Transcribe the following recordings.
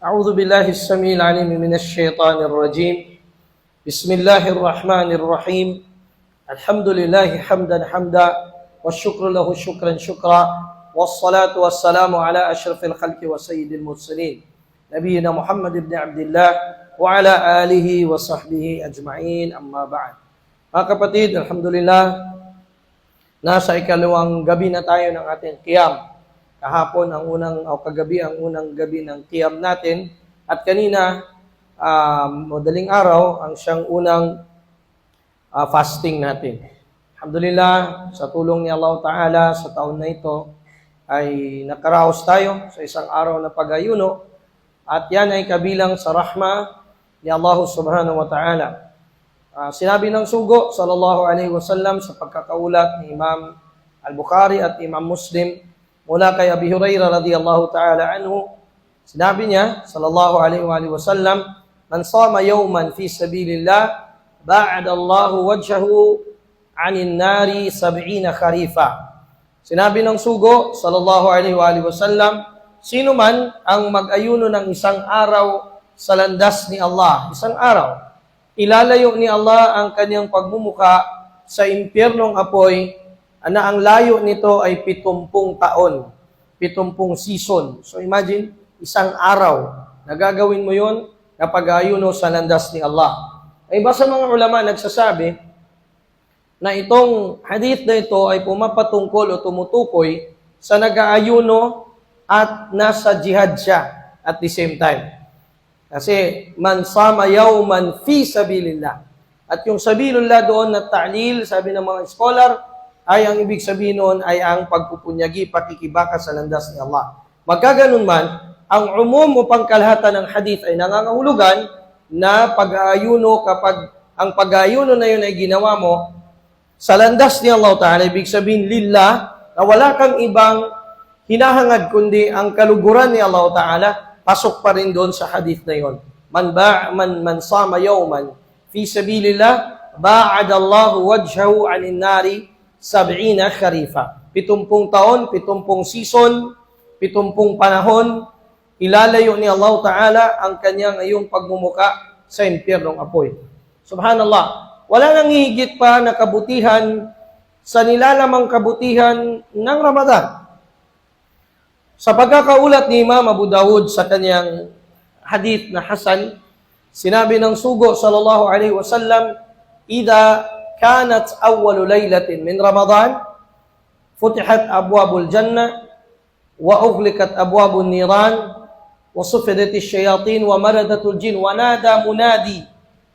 أعوذ بالله السميع العليم من الشيطان الرجيم. بسم الله الرحمن الرحيم. الحمد لله حمدا حمدا والشكر له شكرا شكرا والصلاة والسلام على أشرف الخلق وسيد المرسلين نبينا محمد بن عبد الله وعلى آله وصحبه أجمعين. أما بعد Mga kapatid, Alhamdulillah, nasa ikalawang gabi na tayo ng ating qiyam. Kahapon ang unang, o kagabi ang unang gabi ng qiyam natin. At kanina, um, madaling araw, ang siyang unang ah, fasting natin. Alhamdulillah, sa tulong ni Allah Ta'ala sa taon na ito, ay nakaraos tayo sa isang araw na pag-ayuno. At yan ay kabilang sa rahma ni Allah Subhanahu wa Ta'ala. Ah, sinabi ng sugo, sallallahu alaihi wasallam, sa pagkakaulat ni Imam Al-Bukhari at Imam Muslim, mula kay Abi Hurairah radhiyallahu ta'ala anhu, sinabi niya, sallallahu alaihi wa alihi wasallam, Man sama yawman fi sabilillah, ba'ada Allahu wajhahu anin nari sab'ina kharifa. Sinabi ng sugo, sallallahu alaihi wa alihi wasallam, sino man ang mag-ayuno ng isang araw sa landas ni Allah, isang araw, ilalayo ni Allah ang kanyang pagmumuka sa impyernong apoy na ang layo nito ay pitumpung taon, pitumpung season. So imagine, isang araw, nagagawin mo yon na pag-ayuno sa landas ni Allah. Ay iba sa mga ulama nagsasabi na itong hadith na ito ay pumapatungkol o tumutukoy sa nag-aayuno at nasa jihad siya at the same time. Kasi man sama yawman fi sabilillah. At yung sabilillah doon na ta'lil, sabi ng mga scholar, ay ang ibig sabihin noon ay ang pagpupunyagi, pakikibaka sa landas ni Allah. Magkaganon man, ang umum o pangkalahatan ng hadith ay nangangahulugan na pag-aayuno kapag ang pag-aayuno na yun ay ginawa mo sa landas ni Allah Ta'ala, ibig sabihin lillah, na wala kang ibang hinahangad kundi ang kaluguran ni Allah Ta'ala, pasok pa rin doon sa hadith na yon. Man ba man man sama yawman fi sabilillah ba'ada Allah wajhahu 'anil nari 70 kharifa. 70 taon, 70 season, 70 panahon ilalayo ni Allah Ta'ala ang kanyang ayong pagmumuka sa impyernong apoy. Subhanallah. Wala nang higit pa na kabutihan sa nilalamang kabutihan ng Ramadan. Sa pagkakaulat ni Imam Abu Dawud sa kanyang hadith na Hasan, sinabi ng sugo sallallahu alaihi wasallam, "Ida kanat awwalu laylatin min Ramadan, futihat abwabul jannah wa ughlikat abwabun niran wa sufidat asyayatin wa maradatul jin wa nada munadi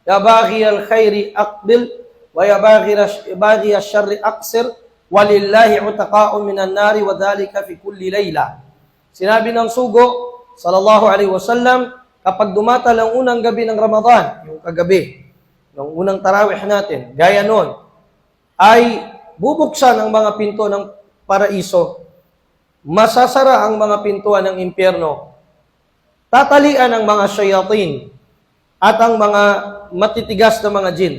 ya baghi al-khairi aqbil wa ya baghi baghi asy-syarri aqsir walillahi utaqa'un minan nari wa dhalika fi kulli laylah." Sinabi ng sugo, sallallahu alaihi wasallam, kapag dumatal ang unang gabi ng Ramadan, yung kagabi, yung unang tarawih natin, gaya noon, ay bubuksan ang mga pinto ng paraiso, masasara ang mga pintuan ng impyerno, tatalian ang mga shayatin, at ang mga matitigas na mga jin,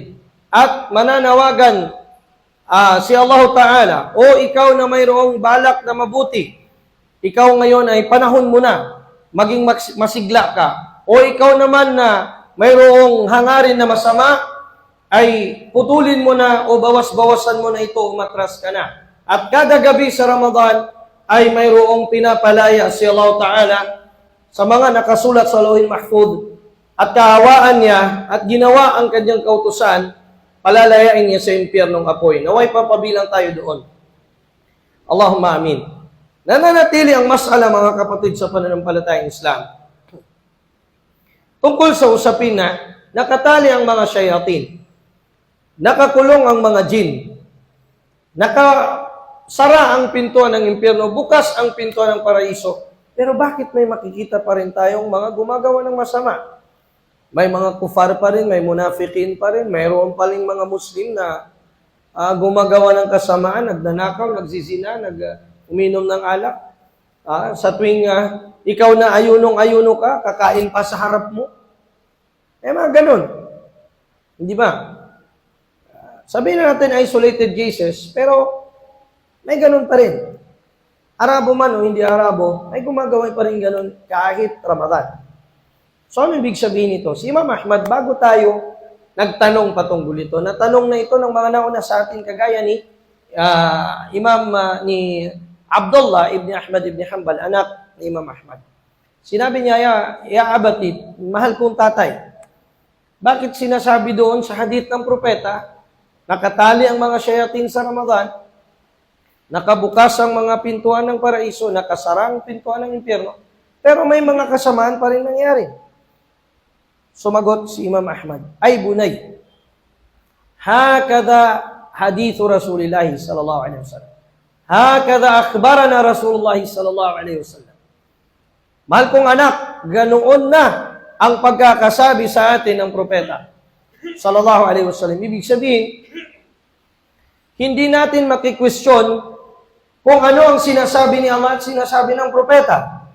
at mananawagan ah, si Allah Ta'ala, o ikaw na mayroong balak na mabuti, ikaw ngayon ay panahon mo na maging mas- masigla ka. O ikaw naman na mayroong hangarin na masama, ay putulin mo na o bawas-bawasan mo na ito, umatras ka na. At kada gabi sa Ramadan, ay mayroong pinapalaya si Allah Ta'ala sa mga nakasulat sa Lauhin Mahfud at kaawaan niya at ginawa ang kanyang kautusan, palalayain niya sa impyernong apoy. Naway papabilang tayo doon. Allahumma amin. Nananatili ang masala mga kapatid sa pananampalatayang Islam. Tungkol sa usapin na nakatali ang mga shayatin, nakakulong ang mga jin, nakasara ang pintuan ng impyerno, bukas ang pintuan ng paraiso, pero bakit may makikita pa rin tayong mga gumagawa ng masama? May mga kufar pa rin, may munafikin pa rin, mayroon pa rin mga Muslim na ah, gumagawa ng kasamaan, nagnanakaw, nagsisina, nag, ah, uminom ng alak. Ah, sa tuwing ah, ikaw na ayunong-ayuno ka, kakain pa sa harap mo. Eh, mga ganun. Hindi ba? Ah, Sabihin na natin isolated cases, pero may ganun pa rin. Arabo man o hindi Arabo, ay gumagawa pa rin ganun kahit Ramadan. So, ano ibig sabihin nito? Si Imam Ahmad, bago tayo nagtanong patungkol ito, natanong na ito ng mga nauna sa atin, kagaya ni ah, Imam ah, ni Abdullah ibn Ahmad ibn Hanbal, anak ni Imam Ahmad. Sinabi niya, ya, ya abatid, mahal kong tatay, bakit sinasabi doon sa hadith ng propeta, nakatali ang mga shayatin sa Ramadan, nakabukas ang mga pintuan ng paraiso, nakasarang pintuan ng impyerno, pero may mga kasamaan pa rin nangyari. Sumagot si Imam Ahmad, ay bunay, hakada hadithu Rasulullah sallallahu alaihi wasallam. Hakada akhbarana Rasulullah sallallahu alaihi wasallam. Mahal kong anak, ganoon na ang pagkakasabi sa atin ng propeta. Sallallahu alaihi wasallam. Ibig sabihin, hindi natin makikwestiyon kung ano ang sinasabi ni Allah at sinasabi ng propeta.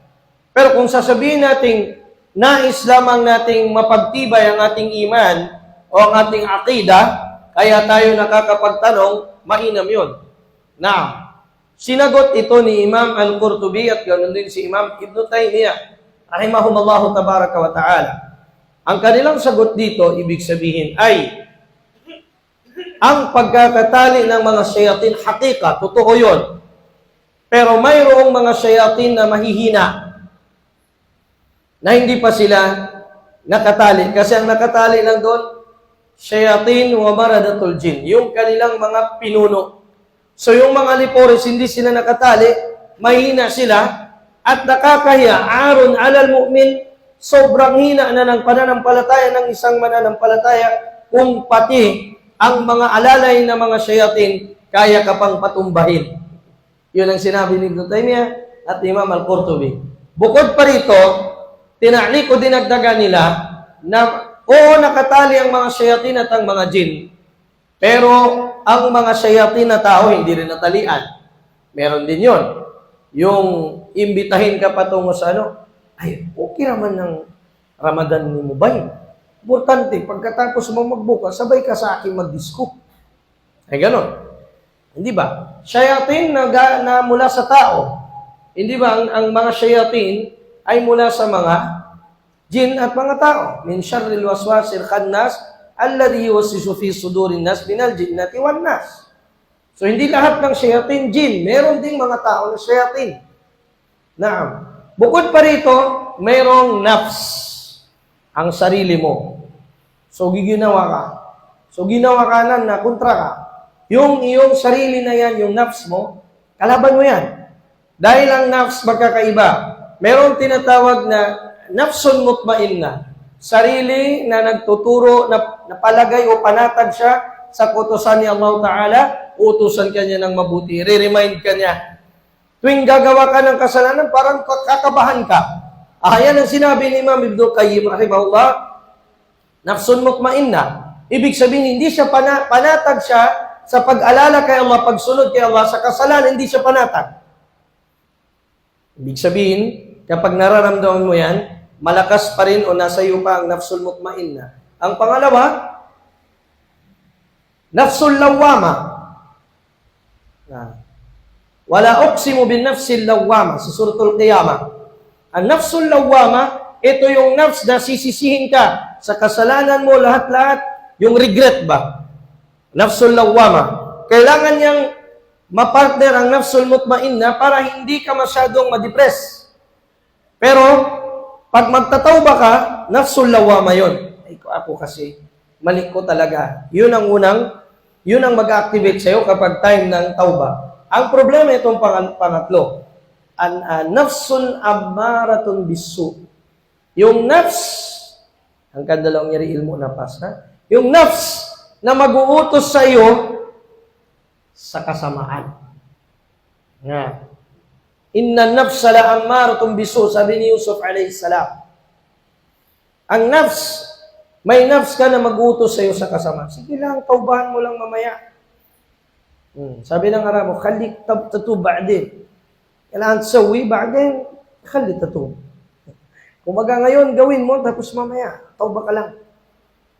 Pero kung sasabihin natin, nais lamang nating mapagtibay ang ating iman o ang ating akida, kaya tayo nakakapagtanong, mainam yun. Now, sinagot ito ni Imam Al-Qurtubi at ganoon din si Imam Ibn Taymiyyah, rahimahumallahu tabaraka wa ta'ala. Ang kanilang sagot dito, ibig sabihin ay, ang pagkakatali ng mga shayatin, hakika, totoo yun. Pero mayroong mga shayatin na mahihina na hindi pa sila nakatali. Kasi ang nakatali lang doon, shayatin wa maradatul jin, yung kanilang mga pinuno. So yung mga lipores, hindi sila nakatali, mahina sila, at nakakahiya, aron alal mu'min, sobrang hina na ng pananampalataya ng isang mananampalataya kung pati ang mga alalay na mga shayatin kaya ka pang patumbahin. Yun ang sinabi ni Ibn Taymiyyah at Imam Al-Qurtubi. Bukod pa rito, tinali ko dinagdagan nila na oo nakatali ang mga shayatin at ang mga jin. Pero ang mga shayatin na tao hindi rin natalian. Meron din yon. Yung imbitahin ka patungo sa ano, ay, okay naman ng Ramadan ni Mubay. Importante, pagkatapos mo magbuka, sabay ka sa akin mag-disco. Ay, ganon. Hindi ba? Shayatin na, na mula sa tao. Hindi ba? Ang, ang mga shayatin ay mula sa mga jin at mga tao. Min syarril waswasil khannas alladhi yuwaswisu fi sudurin nas minal jinnati wan nas. So hindi lahat ng shayatin jin, meron ding mga tao na shayatin. Naam. Bukod pa rito, mayroong nafs, ang sarili mo. So giginawa ka. So ginawa ka na na kontra ka. Yung iyong sarili na yan, yung nafs mo, kalaban mo yan. Dahil ang nafs magkakaiba. Merong tinatawag na nafsun mutmainna. Sarili na nagtuturo, na, napalagay o panatag siya sa kutusan ni Allah Ta'ala, utusan ka niya ng mabuti. Re-remind ka niya. Tuwing gagawa ka ng kasalanan, parang kakabahan ka. Ah, yan ang sinabi ni Imam Ibn Qayyim, rahimahullah, nafsun mutmainna. Ibig sabihin, hindi siya pana, panatag siya sa pag-alala kay Allah, pagsunod kay Allah, sa kasalanan, hindi siya panatag. Ibig sabihin, kapag nararamdaman mo yan, malakas pa rin o nasa iyo pa ang nafsul mutmainna. Ang pangalawa, nafsul lawama. Wala uqsimu bin nafsil lawama sa suratul qiyamah. Ang nafsul lawama, ito yung nafs na sisisihin ka sa kasalanan mo lahat-lahat, yung regret ba? Nafsul lawama. Kailangan niyang mapartner ang nafsul mutmainna para hindi ka masyadong ma-depress. Pero, pag magtatawba ka, nafsul lawama yon. Ay, ko- ako kasi, mali ko talaga. Yun ang unang, yun ang mag-activate sa'yo kapag time ng tauba. Ang problema itong pang- pangatlo, an uh, nafsun ammaratun bisu. Yung nafs, ang kandalawang yari ilmo na pas, ha? Yung nafs na mag-uutos sa iyo sa kasamaan. Nga. Inna nafsa la ammaratun bisu, sabi ni Yusuf alayhi salam. Ang nafs, may nafs ka na mag-uutos sa iyo sa kasamaan. Sige lang, taubahan mo lang mamaya. Hmm. Sabi ng Arabo, khalik tab tatu ba'din. Kailangan sawi ba'din, khalik tatu. Kumaga ngayon, gawin mo, tapos mamaya, tauba ka lang.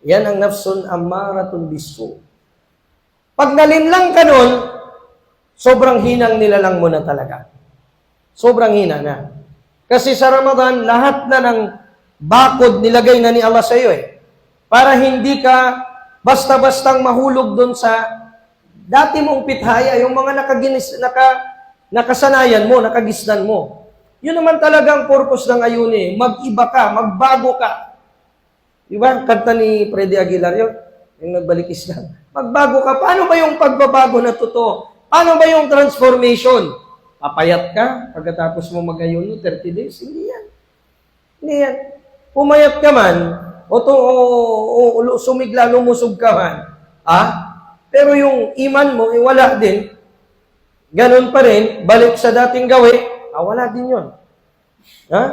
Yan ang nafsun ammaratun bisu. Pag nalinlang ka nun, sobrang hinang nilalang mo na talaga. Sobrang hina na. Kasi sa Ramadan, lahat na ng bakod nilagay na ni Allah sa iyo eh. Para hindi ka basta-bastang mahulog doon sa dati mong pithaya, yung mga nakaginis, naka, nakasanayan mo, nakagisnan mo. Yun naman talagang purpose ng ayun eh. Mag-iba ka, magbago ka. Diba? Kanta ni Freddy Aguilar yun. Yung nagbalik Islam. Magbago ka. Paano ba yung pagbabago na totoo? Paano ba yung transformation? Papayat ka pagkatapos mo mag-ayuno 30 days? Hindi yan. Hindi yan. Pumayat ka man, o, to, o, o, sumigla, lumusog ka man, ah? pero yung iman mo, eh, wala din. Ganun pa rin, balik sa dating gawi, ah, wala din yun. Ha?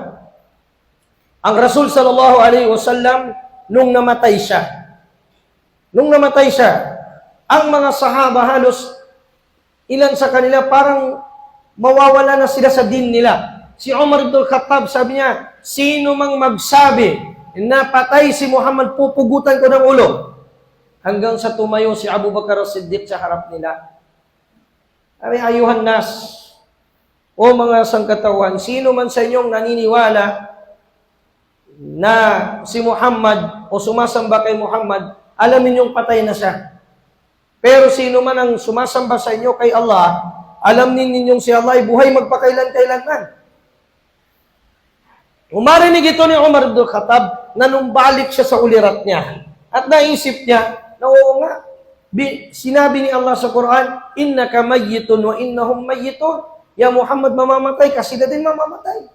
Ang Rasul sallallahu alaihi wasallam, nung namatay siya, nung namatay siya, ang mga sahaba halos, ilan sa kanila parang mawawala na sila sa din nila. Si Umar ibn Khattab, sabi niya, sino mang magsabi na patay si Muhammad, pupugutan ko ng ulo. Hanggang sa tumayo si Abu Bakar as-Siddiq sa harap nila. Sabi, ayuhan nas, o mga sangkatawan, sino man sa inyong naniniwala na si Muhammad o sumasamba kay Muhammad, alam ninyong patay na siya. Pero sino man ang sumasamba sa inyo kay Allah, alam ninyong si Allah ay buhay magpakailan-kailanman. Umarinig ito ni Umar ibn Khattab na nung balik siya sa ulirat niya at naisip niya na oo nga, bi, sinabi ni Allah sa Quran, Innaka mayyitun wa innahum mayyitun. Ya Muhammad, mamamatay ka, sila din mamamatay.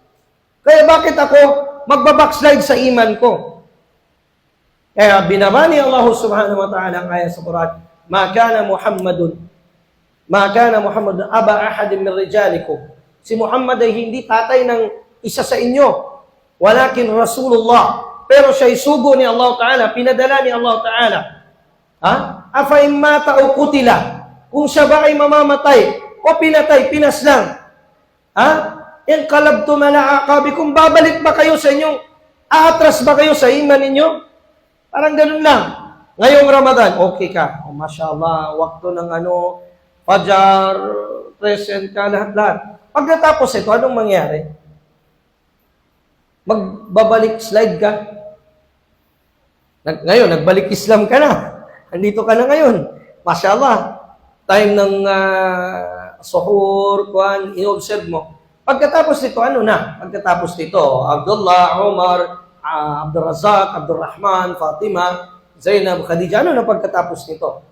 Kaya bakit ako magbabackslide sa iman ko? Kaya binaba ni Allah subhanahu wa ta'ala ang ayat sa Quran, Ma kana Muhammadun, Ma kana Muhammadun, aba ahadin min rijalikum. Si Muhammad ay hindi tatay ng isa sa inyo, walakin Rasulullah. Pero siya ay sugo ni Allah Ta'ala, pinadala ni Allah Ta'ala. Ha? Afa mata o kutila. Kung siya ba ay mamamatay o pinatay, pinas lang. Ha? In kalabtum ala aqabi, kung babalik ba kayo sa inyong, aatras ba kayo sa iman ninyo? Parang ganun lang. Ngayong Ramadan, okay ka. Oh, mashallah, wakto ng ano, fajar, present ka, lahat-lahat. Pagkatapos ito, anong mangyari? Magbabalik slide ka. Nag, ngayon, nagbalik Islam ka na. Andito ka na ngayon. Mashallah. Time ng uh, suhur, kuhan, in-observe mo. Pagkatapos nito, ano na? Pagkatapos nito, Abdullah, Umar, uh, Abdul Razak, Abdul Rahman, Fatima, Zainab, Khadija, ano na pagkatapos nito?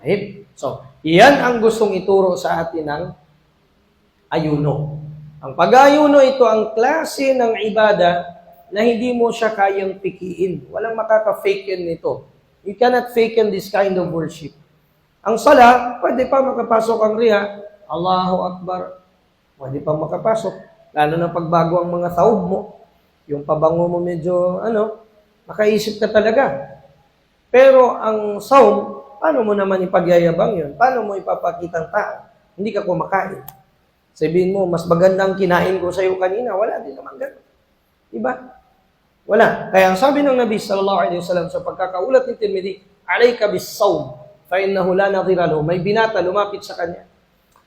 Right? So, iyan ang gustong ituro sa atin ng ayuno. Ang pag-ayuno ito ang klase ng ibada na hindi mo siya kayang pikiin. Walang makaka-fake nito. You cannot fake this kind of worship. Ang sala, pwede pa makapasok ang riya. Allahu Akbar. Pwede pa makapasok. Lalo na pagbago ang mga taob mo. Yung pabango mo medyo, ano, makaisip ka talaga. Pero ang saum, paano mo naman ipagyayabang yun? Paano mo ipapakitang tao? Hindi ka kumakain. Sabihin mo, mas magandang kinain ko sa iyo kanina. Wala din naman ganun. Diba? Wala. Kaya ang sabi ng Nabi sallallahu alaihi wasallam sa pagkakaulat ni Tirmidhi, "Alayka bis-sawm fa innahu la nadhira lahu." May binata lumapit sa kanya.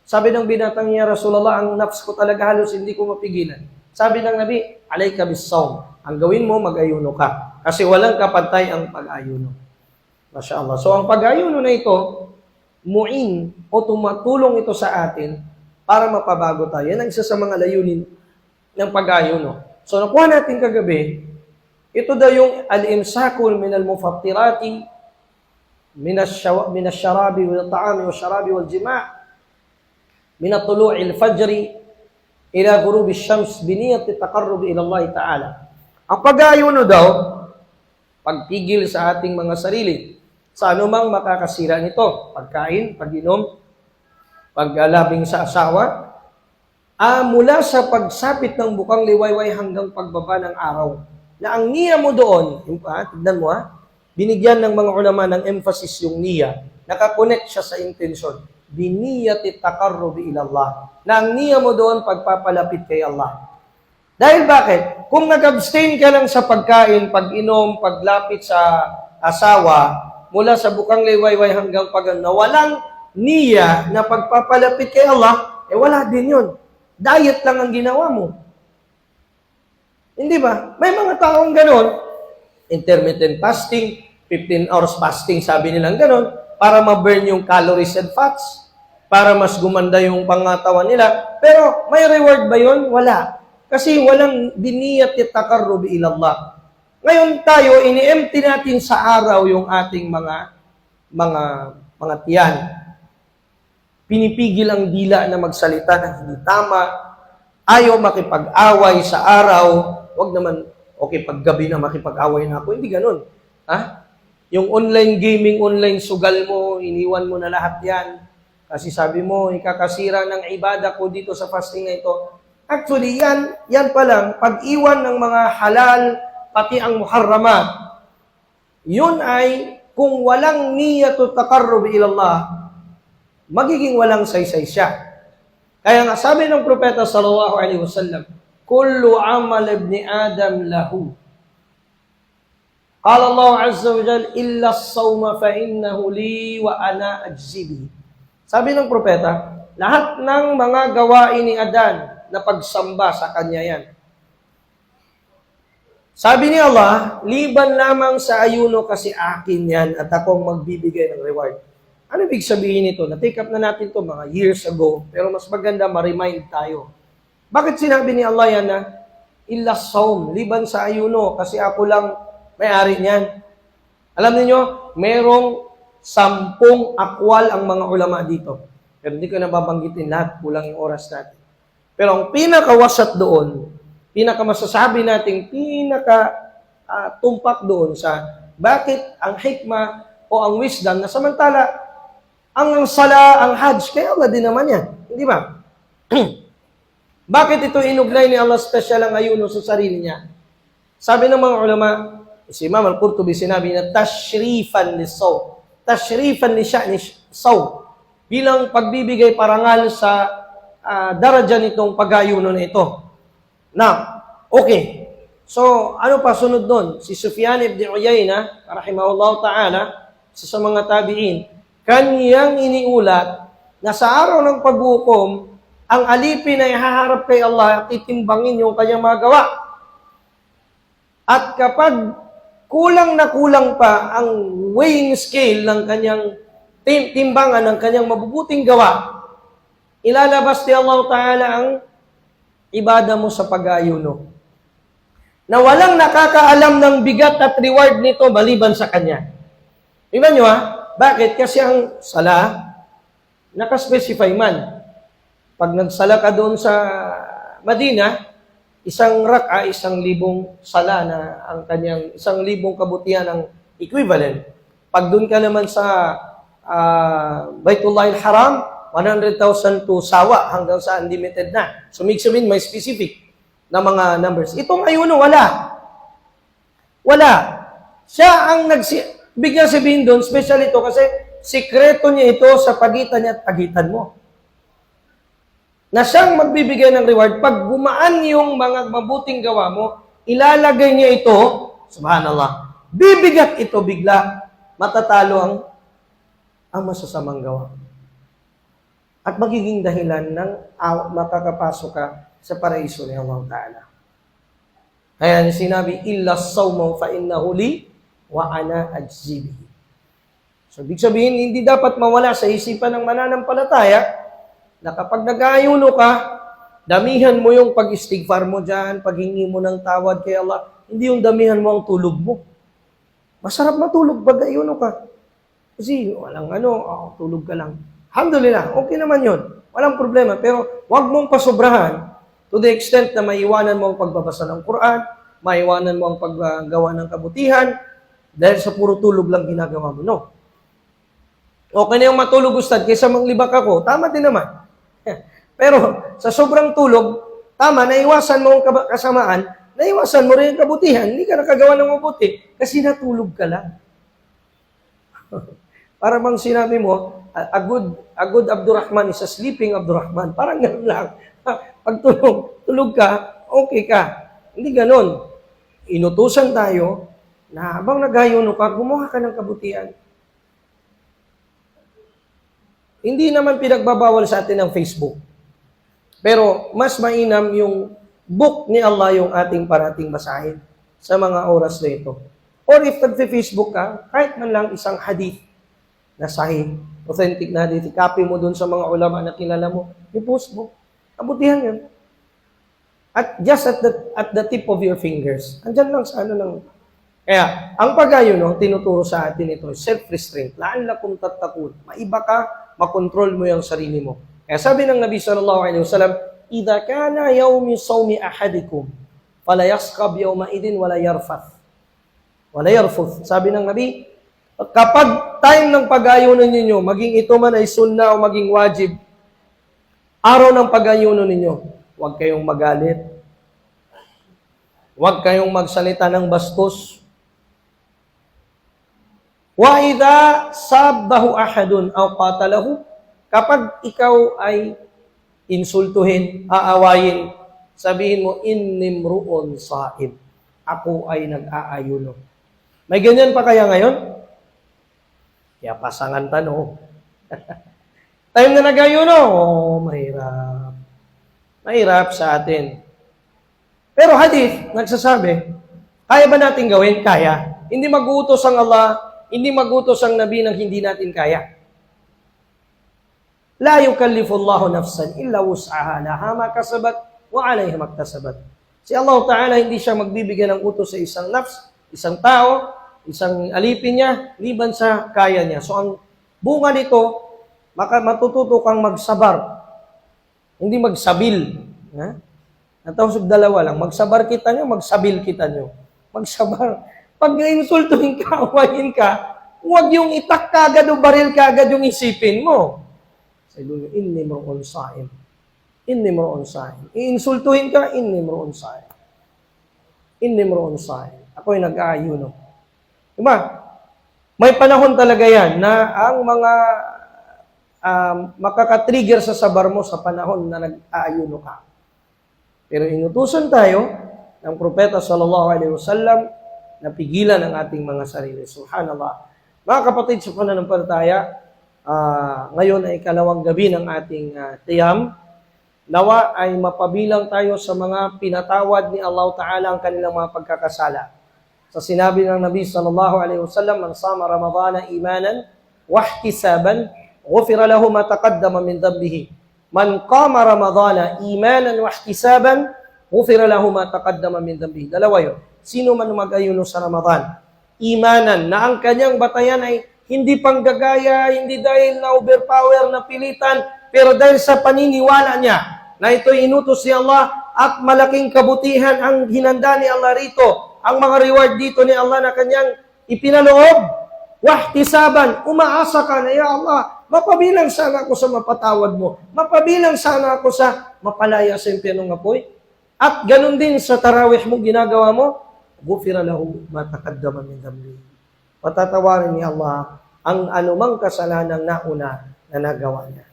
Sabi ng binatang niya, Rasulullah, ang nafs ko talaga halos hindi ko mapigilan. Sabi ng Nabi, "Alayka bis-sawm." Ang gawin mo, mag-ayuno ka. Kasi walang kapantay ang pag-ayuno. Masya Allah. So, ang pag-ayuno na ito, muin o tumatulong ito sa atin para mapabago tayo. Yan ang isa sa mga layunin ng pag-ayuno. So, nakuha natin kagabi, ito daw yung al-imsakul min al-mufattirati min ash-sharabi wal ta'ami wal sharabi wal jima' min at-tulu'i al-fajr ila ghurubi ash-shams bi niyyati taqarrub ila Allah Ta'ala. Ang pag-ayuno daw, pagpigil sa ating mga sarili sa anumang makakasira nito, pagkain, pag-inom, paglalabing sa asawa, ah, mula sa pagsapit ng bukang liwayway hanggang pagbaba ng araw. Na ang niya mo doon, yung, ah, tignan mo ha, binigyan ng mga ulama ng emphasis yung niya, nakakonect siya sa intention. Biniyati takarrubi ilallah. Na ang niya mo doon, pagpapalapit kay Allah. Dahil bakit? Kung nag-abstain ka lang sa pagkain, pag-inom, paglapit sa asawa, mula sa bukang liwayway hanggang pag na walang niya na pagpapalapit kay Allah, eh wala din yun. Diet lang ang ginawa mo. Hindi ba? May mga taong ganon, intermittent fasting, 15 hours fasting, sabi nilang ganon, para ma-burn yung calories and fats, para mas gumanda yung pangatawan nila. Pero may reward ba yun? Wala. Kasi walang biniyat itakarrub ilallah. Ngayon tayo, ini-empty natin sa araw yung ating mga mga mga tiyan. Pinipigil ang dila na magsalita na hindi tama. Ayaw makipag-away sa araw. Huwag naman, okay, pag gabi na makipag-away na ako. Hindi ganun. Ha? Yung online gaming, online sugal mo, iniwan mo na lahat yan. Kasi sabi mo, ikakasira ng ibada ko dito sa fasting na ito. Actually, yan, yan pa lang, pag-iwan ng mga halal, pati ang muharramat, yun ay kung walang niyatu takarrub ilallah, magiging walang saysay siya. Kaya nga sabi ng propeta sallallahu alaihi wasallam, kullu amal ibn adam lahu. Qala Allah azza wa jal, illa as-sawma fa innahu li wa ana ajzi Sabi ng propeta, lahat ng mga gawain ni Adan na pagsamba sa kanya yan. Sabi ni Allah, liban lamang sa ayuno kasi akin yan at akong magbibigay ng reward. Ano ibig sabihin nito? Na-take up na natin to mga years ago, pero mas maganda ma-remind tayo. Bakit sinabi ni Allah yan na, illa saum, liban sa ayuno, kasi ako lang may-ari niyan. Alam niyo, merong sampung akwal ang mga ulama dito. Pero hindi ko na babanggitin lahat, kulang yung oras natin. Pero ang pinakawasat doon, pinakamasasabi nating pinaka ah, tumpak doon sa bakit ang hikmah o ang wisdom na samantala ang sala, ang hajj, kaya Allah din naman yan. Hindi ba? bakit ito inugnay ni Allah special ang ayuno sa sarili niya? Sabi ng mga ulama, si Imam Al-Qurtubi sinabi na tashrifan ni saw. Tashrifan ni siya ni saw. Bilang pagbibigay parangal sa ah, daraja nitong pag-ayuno na ito. Now, okay. So, ano pa sunod doon? Si Sufyan ibn Uyayna, rahimahullah ta'ala, isa sa mga tabi'in, kanyang iniulat na sa araw ng paghukom, ang alipin ay haharap kay Allah at titimbangin yung kanyang mga gawa. At kapag kulang na kulang pa ang weighing scale ng kanyang tim- timbangan ng kanyang mabubuting gawa, ilalabas ni Allah Ta'ala ang ibada mo sa pag-ayuno. Na walang nakakaalam ng bigat at reward nito maliban sa kanya. Iba nyo ha? Bakit? Kasi ang sala, nakaspecify man. Pag nagsala ka doon sa Madina, isang raka, isang libong sala na ang kanyang, isang libong kabutihan ang equivalent. Pag doon ka naman sa uh, Baitullah haram 100,000 to sawa hanggang sa unlimited na. So, make may specific na mga numbers. Itong ayuno, wala. Wala. Siya ang nagsi... Bigyan sabihin doon, special ito kasi sikreto niya ito sa pagitan niya at pagitan mo. Na siyang magbibigay ng reward, pag gumaan yung mga mabuting gawa mo, ilalagay niya ito, subhanallah, bibigat ito bigla, matatalo ang, ang masasamang gawa at magiging dahilan ng uh, makakapasok ka sa paraiso ni Allah Ta'ala. Kaya sinabi, illa sawma fa innahu li wa ana ajzibihi. So, ibig sabihin, hindi dapat mawala sa isipan ng mananampalataya na kapag nag-aayuno ka, damihan mo yung pag-istighfar mo dyan, paghingi mo ng tawad kay Allah, hindi yung damihan mo ang tulog mo. Masarap matulog pag ayuno ka. Kasi walang ano, oh, tulog ka lang. Alhamdulillah, okay naman yun. Walang problema. Pero wag mong pasobrahan to the extent na maiwanan mo ang pagbabasa ng Quran, maiwanan mo ang paggawa ng kabutihan, dahil sa puro tulog lang ginagawa mo. No. Okay na yung matulog, Ustad, kaysa manglibak ako. Tama din naman. Pero sa sobrang tulog, tama, naiwasan mo ang kasamaan, naiwasan mo rin ang kabutihan. Hindi ka nakagawa ng mabuti kasi natulog ka lang. Para bang sinabi mo, a good, a good Abdurrahman is a sleeping Abdurrahman. Parang gano'n lang. Pag tulog, tulog ka, okay ka. Hindi gano'n. Inutusan tayo na habang nagayuno ka, gumawa ka ng kabutihan. Hindi naman pinagbabawal sa atin ng Facebook. Pero mas mainam yung book ni Allah yung ating parating basahin sa mga oras na ito. Or if nagfe-Facebook ka, kahit man lang isang hadith na sahih, authentic na hadith, copy mo dun sa mga ulama na kilala mo, i-post mo. Kabutihan yun. At just at the, at the tip of your fingers, andyan lang sa ano ng... Kaya, ang pag-ayuno, tinuturo sa atin ito, self-restraint. La'allakum tattakun. Maiba ka, makontrol mo yung sarili mo. Kaya sabi ng Nabi sallallahu alaihi wasallam, "Idza kana yawmi sawmi ahadikum, fala yaskab yawma idin wala yarfath." Wala yarfuth. Sabi ng Nabi, kapag time ng pag-ayuno ninyo, maging ito man ay sunna o maging wajib, araw ng pag-ayuno ninyo, huwag kayong magalit. Huwag kayong magsalita ng bastos. Wa idha sabbahu ahadun aw qatalahu kapag ikaw ay insultuhin, aawayin, sabihin mo innimruun saib. Ako ay nag-aayuno. May ganyan pa kaya ngayon? Kaya pasangan tanong. Time na nag-ayuno, oh, mahirap. Mahirap sa atin. Pero hadith, nagsasabi, kaya ba natin gawin? Kaya. Hindi mag-utos ang Allah, hindi mag-utos ang Nabi ng hindi natin kaya. La yukallifu Allahu nafsan illa wus'aha laha ma kasabat wa 'alayha maktasabat. Si Allah Ta'ala hindi siya magbibigay ng utos sa isang nafs, isang tao, isang alipin niya, liban sa kaya niya. So ang bunga nito, matututo kang magsabar. Hindi magsabil. Ha? Natawag dalawa lang. Magsabar kita nyo, magsabil kita nyo. Magsabar. Pag insultuhin ka, awayin ka, huwag yung itak ka agad o baril ka agad yung isipin mo. Sabi mo, inni mo'on sa'im. Inni mo'on sa'im. Iinsultuhin ka, inni mo'on sa'im. Inni mo'on sa'im. Ako'y nag-aayuno. Diba? May panahon talaga yan na ang mga um, makaka-trigger sa sabar mo sa panahon na nag-aayuno ka. Pero inutusan tayo ng propeta sallallahu alaihi wasallam na pigilan ang ating mga sarili. Subhanallah. Mga kapatid sa pananampalataya, ah, ngayon ay ikalawang gabi ng ating uh, tiyam. Nawa ay mapabilang tayo sa mga pinatawad ni Allah Ta'ala ang kanilang mga pagkakasala. Sa sinabi ng Nabi sallallahu alaihi wasallam, "Man sama Ramadana imanan wa ihtisaban, ghufira lahu ma taqaddama min dhanbihi." Man qama Ramadana imanan wa ghufira lahu ma taqaddama min dhanbihi. Dalawa 'yon. Sino man mag-ayuno sa Ramadan, imanan na ang kanyang batayan ay hindi panggagaya, hindi dahil na overpower na pilitan, pero dahil sa paniniwala niya na ito'y inutos ni Allah at malaking kabutihan ang hinanda ni Allah rito. Ang mga reward dito ni Allah na kanyang ipinaloob. Wahtisaban, umaasa ka na, Ya Allah, mapabilang sana ako sa mapatawad mo. Mapabilang sana ako sa mapalaya sa impyerno apoy. At ganun din sa tarawih mo, ginagawa mo, gufira lahu matakaddama min dhambi. Patatawarin ni Allah ang anumang kasalanang nauna na nagawa niya.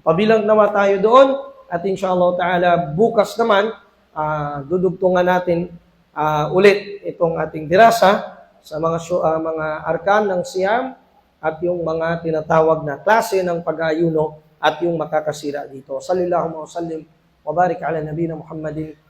Pabilang nawa tayo doon at inshallah ta'ala bukas naman ah, dudugtungan natin ah, ulit itong ating dirasa sa mga ah, mga arkan ng siyam at yung mga tinatawag na klase ng pag-ayuno at yung makakasira dito. Sallallahu wa sallim wa barik ala nabina Muhammadin